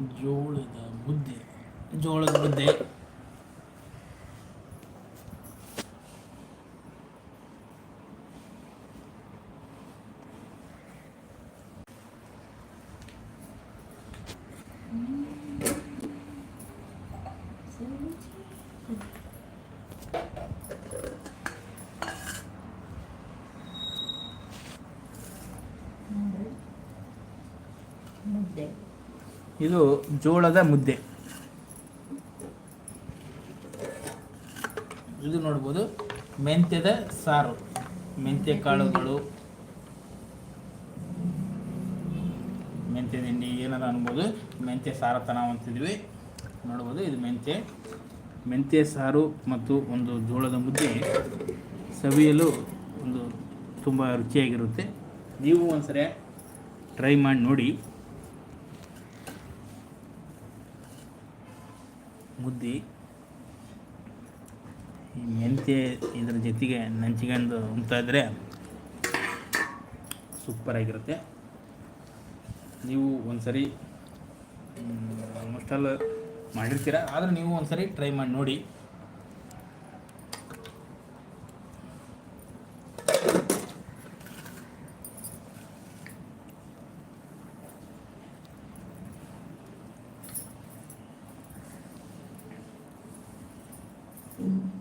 ಜೋಳದ ಮುದ್ದೆ ಜೋಳದ ಮುದ್ದೆ ಮುದ್ದೆ ಇದು ಜೋಳದ ಮುದ್ದೆ. ಇದು ನೋಡ್ಬೋದು ಮೆಂತ್ಯದ ಸಾರು. ಮೆಂತ್ಯ ಕಾಳುಗಳು. ಮೆಂತ್ಯ ತಿಂಡಿ ಏನಾರ ಅನ್ಬೋದು. ಮೆಂತ್ಯ ಸಾರತನ ಅಂತಿದ್ವಿ. ನೋಡ್ಬೋದು ಇದು ಮೆಂತ್ಯ. ಮೆಂತ್ಯ ಸಾರು ಮತ್ತು ಒಂದು ಜೋಳದ ಮುದ್ದೆ ಸವಿಯಲು ಒಂದು ತುಂಬ ರುಚಿಯಾಗಿರುತ್ತೆ. ನೀವು ಒಂದ್ಸರಿ ಟ್ರೈ ಮಾಡಿ ನೋಡಿ. ಮುದ್ದೆ ಈ ಮೆಂತ್ಯ ಇದರ ಜೊತೆಗೆ ನಂಚಿಕೊಂಡು ಇದ್ರೆ ಸೂಪರಾಗಿರುತ್ತೆ ನೀವು ಒಂದ್ಸರಿ ಆಲ್ಮೋಸ್ಟ್ ಆಲ್ ಮಾಡಿರ್ತೀರ? ಆದರೆ ನೀವು ಒಂದ್ಸರಿ ಟ್ರೈ ಮಾಡಿ ನೋಡಿ. Amen.